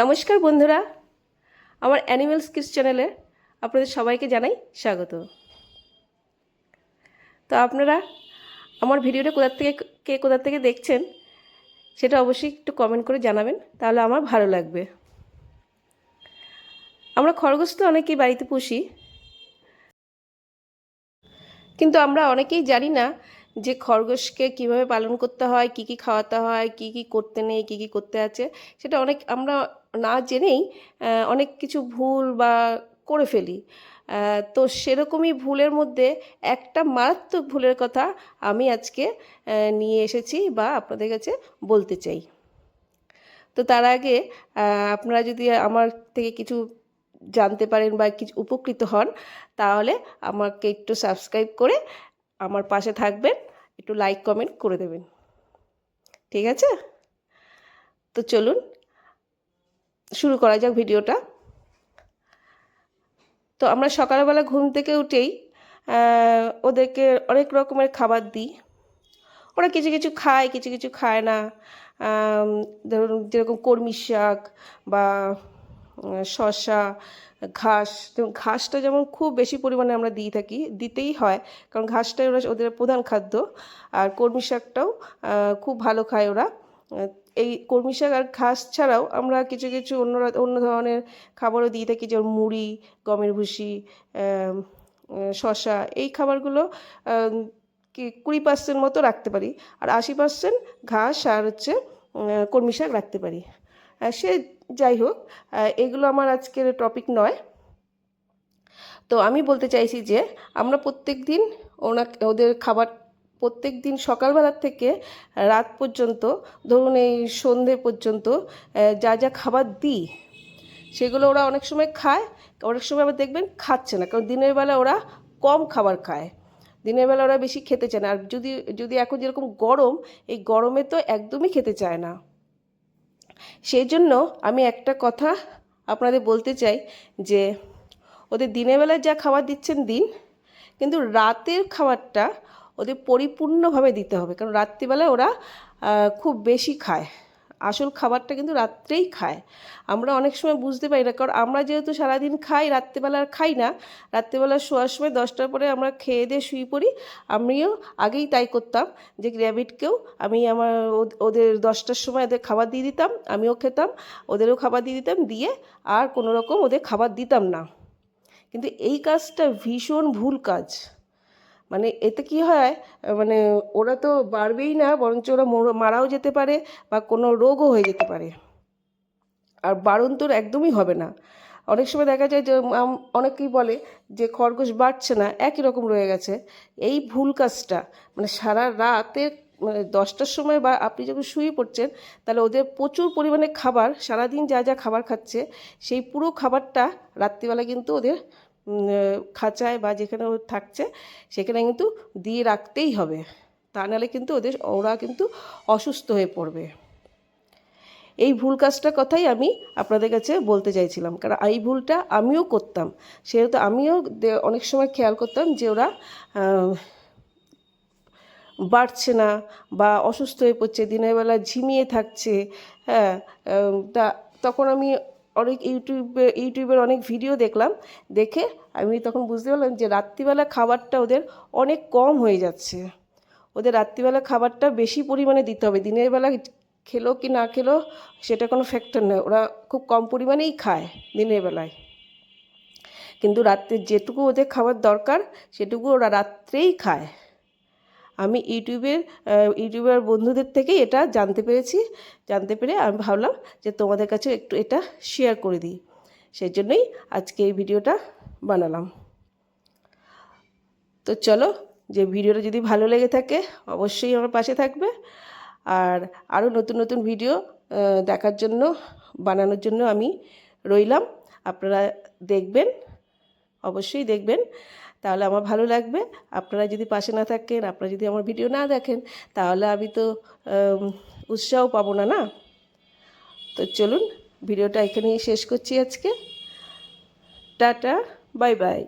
নমস্কার বন্ধুরা, আমার অ্যানিমেলস কিডস চ্যানেলে আপনাদের সবাইকে জানাই স্বাগত। তো আপনারা আমার ভিডিওটা কোথার থেকে, কে কোথার থেকে দেখছেন সেটা অবশ্যই একটু কমেন্ট করে জানাবেন, তাহলে আমার ভালো লাগবে। আমরা খরগোশ তো অনেকেই বাড়িতে পুষি, কিন্তু আমরা অনেকেই জানি না যে খরগোশকে কীভাবে পালন করতে হয়, কি কি খাওয়াতে হয়, কি কি করতে নেই, কি কি করতে আছে, সেটা অনেক আমরা না জেনেই অনেক কিছু ভুল বা করে ফেলি। তো সেরকমই ভুলের মধ্যে একটা মারাত্মক ভুলের কথা আমি আজকে নিয়ে এসেছি বা আপনাদের কাছে বলতে চাই। তো তার আগে আপনারা যদি আমার থেকে কিছু জানতে পারেন বা কিছু উপকৃত হন, তাহলে আমাকে একটু সাবস্ক্রাইব করে আমার পাশে থাকবেন। একটু লাইক কমেন্ট করে দেবেন। ঠিক আছে? তো চলুন, শুরু করা যাক ভিডিওটা। তো আমরা সকালবেলা ঘুম থেকে উঠেই ওদেরকে অনেক রকমের খাবার দিই। ওরা কিছু কিছু খায়, কিছু কিছু খায় না। ধরুন, যেরকম কর্মী শাক বা শসা, ঘাস ঘাসটা যেমন খুব বেশি পরিমাণে আমরা দিয়ে থাকি, দিতেই হয়, কারণ ঘাসটাই ওরা ওদের প্রধান খাদ্য, আর কর্মী শাকটাও খুব ভালো খায় ওরা। এই কর্মী শাক আর ঘাস ছাড়াও আমরা কিছু কিছু অন্য অন্য ধরনের খাবারও দিয়ে থাকি, যেমন মুড়ি, গমের ভুসি শসা, এই খাবারগুলো কি কুড়ি পার্সেন্ট মতো রাখতে পারি, আর আশি পার্সেন্ট ঘাস আর হচ্ছে কলমি শাক রাখতে পারি। সে যাই হোক এগুলো আমার আজকের টপিক নয়। তো আমি বলতে চাইছি যে, আমরা প্রত্যেক দিন ওনা ওদের খাবার প্রত্যেক দিন সকালবেলার থেকে রাত পর্যন্ত, ধরুন এই সন্ধে পর্যন্ত যা যা খাবার দিই, সেগুলো ওরা অনেক সময় খায়, অনেক সময় আবার দেখবেন খাচ্ছে না, কারণ দিনের বেলা ওরা কম খাবার খায়। দিনের বেলা ওরা বেশি খেতে চায় না, আর যদি যদি এখন যেরকম গরম, এই গরমে তো একদমই খেতে চায় না। সেই জন্য আমি একটা কথা আপনাদের বলতে চাই যে ওদের দিনের বেলায় যা খাবার দিচ্ছেন দিন, কিন্তু রাতের খাবারটা ওদের পরিপূর্ণভাবে দিতে হবে। কারণ রাত্রিবেলায় ওরা খুব বেশি খায়। আসল খাবারটা কিন্তু রাত্রেই খায়। আমরা অনেক সময় বুঝতে পারি না, কারণ আমরা যেহেতু সারাদিন খাই, রাত্রেবেলা আর খাই না, রাত্রেবেলা শোয়ার সময় দশটার পরে আমরা খেয়ে দিয়ে শুয়ে পড়ি। আমিও আগেই তাই করতাম যে র্যাবিটকেও আমি আমার ওদ- ওদের দশটার সময় ওদের খাবার দিয়ে দিতাম, আমিও খেতাম, ওদেরও খাবার দিয়ে দিতাম, দিয়ে আর কোনো রকম ওদের খাবার দিতাম না। কিন্তু এই কাজটা ভীষণ ভুল কাজ। মানে এতে কি হয় মানে ওরা তো বাড়বেই না, বরঞ্চ ওরা মর- মারাও যেতে পারে বা কোনো রোগও হয়ে যেতে পারে। আর বারণ তোর একদমই হবে না। অনেক সময় দেখা যায় যে অনেকেই বলে যে, খরগোশ বাড়ছে না, একই রকম রয়ে গেছে। এই ভুল কাজটা মানে সারা রাতে মানে দশটার সময় বা আপনি যখন শুয়ে পড়ছেন, তাহলে ওদের প্রচুর পরিমাণে খাবার, সারাদিন যা যা খাবার খাচ্ছে, সেই পুরো খাবারটা রাত্রিবেলা কিন্তু ওদের খাঁচায় বা যেখানে ও থাকছে, সেখানে কিন্তু দিয়ে রাখতেই হবে। তা নাহলে কিন্তু ওদের, ওরা কিন্তু অসুস্থ হয়ে পড়বে। এই ভুল কাজটার কথাই আমি আপনাদের কাছে বলতে চাইছিলাম, কারণ এই ভুলটা আমিও করতাম। সেহেতু আমিও অনেক সময় খেয়াল করতাম যে ওরা বাড়ছে না বা অসুস্থ হয়ে পড়ছে, দিনের বেলা ঝিমিয়ে থাকছে হ্যাঁ তা তখন আমি অনেক ইউটিউবে, ইউটিউবের অনেক ভিডিও দেখলাম, দেখে আমি তখন বুঝতে পারলাম যে রাত্রিবেলা খাবারটা ওদের অনেক কম হয়ে যাচ্ছে। ওদের রাত্রিবেলা খাবারটা বেশি পরিমাণে দিতে হবে। দিনের বেলা খেলো কি না খেলো সেটা কোনো ফ্যাক্টর নয়। ওরা খুব কম পরিমাণেই খায় দিনের বেলায়। কিন্তু রাত্রে যেটুকু ওদের খাবার দরকার, সেটুকু ওরা রাত্রেই খায়। আমি ইউটিউবের ইউটিউবের বন্ধুদের থেকে এটা জানতে পেরেছি। জানতে পেরে আমি ভাবলাম যে তোমাদের কাছে একটু এটা শেয়ার করে দিই। সেই জন্যই আজকে এই ভিডিওটা বানালাম। তো চলো, যে ভিডিওটা যদি ভালো লেগে থাকে, অবশ্যই আমার পাশে থাকবে। আর আরও নতুন নতুন ভিডিও দেখার জন্য, বানানোর জন্য আমি রইলাম। আপনারা দেখবেন, অবশ্যই দেখবেন। তাহলে আমার ভালো লাগবে। আপনারা যদি পাশে না থাকেন, আপনারা যদি আমার ভিডিও না দেখেন, তাহলে আমি তো উৎসাহ পাবো না না? তো চলুন, ভিডিওটা এখানেই শেষ করছি আজকে। Tata, bye bye.